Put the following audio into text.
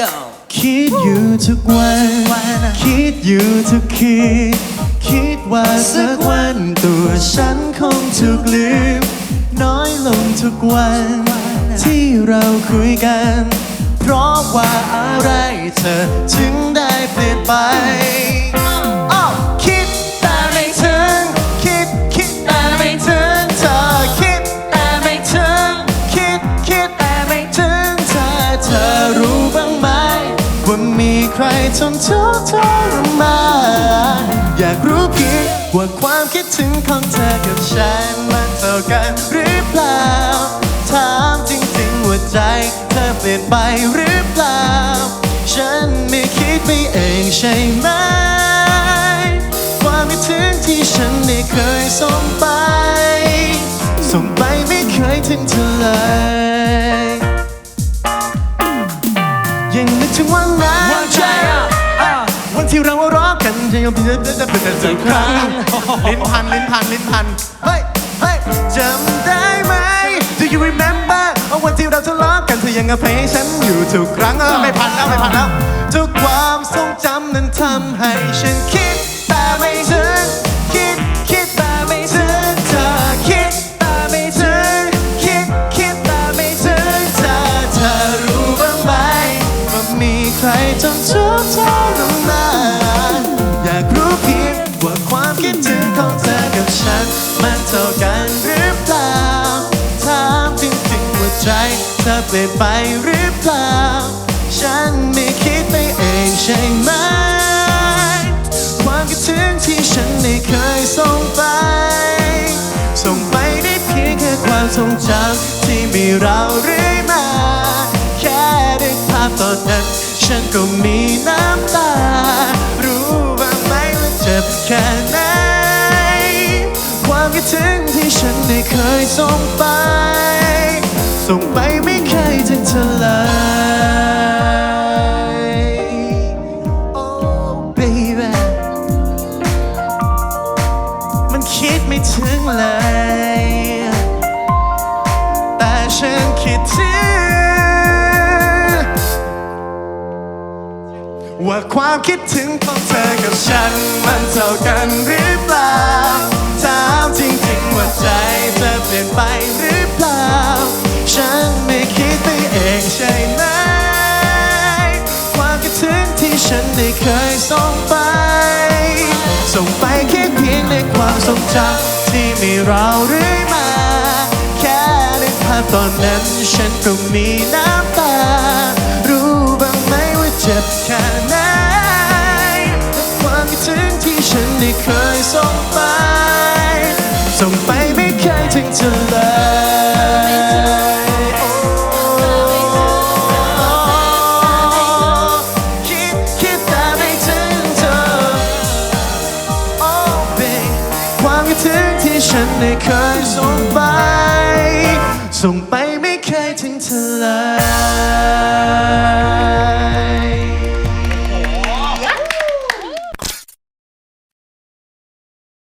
go คิดอยู่ทุกวัน คิดอยู่ทุกคืนคิดว่าสักวันตัวฉันคงถูกลืม น้อยลงทุกวัน ที่เราคุยกัน เพราะว่าอะไรเธอถึงได้เปลี่ยนไป มีใครทนทุกข์ทรมานอยากรู้เพียงว่าความคิดถึงของเธอกับฉันมันเท่ากันหรือเปล่า ถามจริงๆว่าใจเธอเปลี่ยนไปหรือเปล่า ฉันไม่คิดไปเองใช่ไหม ความคิดถึงที่ฉันไม่เคยส่งไป ส่งไปไม่เคยถึงเธอเลย ยังนึกถึงวันนั้น วันที่เรารอกกันยังเป็นจะเป็นสักครั้งลิ้นพันลิ้นพันลิ้นพันเฮ้ยเฮ้ยจำได้ไหม Do you remember วันที่เราทะเลาะกันเธอยังอภัยให้ฉันอยู่ทุกครั้งเออไม่พันแล้วไม่พันแล้วทุกความทรงจำนั้นทำให้ฉันคิด อเปลี่ยนไปหรือเปล่า ฉันไม่คิดไปเองใช่ไหม ความคิดถึงที่ฉันไม่เคยส่งไป ส่งไปได้เพียงแค่ความทรงจำที่มีเราเรื่อยมา แค่ได้ภาพตอนนั้น ฉันก็มีน้ำตา รู้บ้างไหมว่าเจ็บแค่ไหน ความคิดถึงที่ฉันไม่เคยส่งไป ยถึงเธอเลย Oh baby มันคิดไม่ถึงเลย แต่ฉันคิดถึงว่าความคิดถึงของเธอกับฉัน มันเท่ากันหรือเปล่า ถามจริงๆว่าใจเธอเปลี่ยนไปหรือ ฉันไม่เคยส่งไป ส่งไปแค่เพียงในความทรงจำที่มีเราเรื่อยมา แค่ในภาพตอนนั้นฉันก็มีน้ำตา รู้บ้างไหมว่าเจ็บแค่ไหนความคิดถึงที่ฉันไม่เคยส่งไป ส่งไปไม่เคยถึงเธอเลย ที่ฉันไม่เคยส่งไป ส่งไปไม่เคยถึงเธอเลย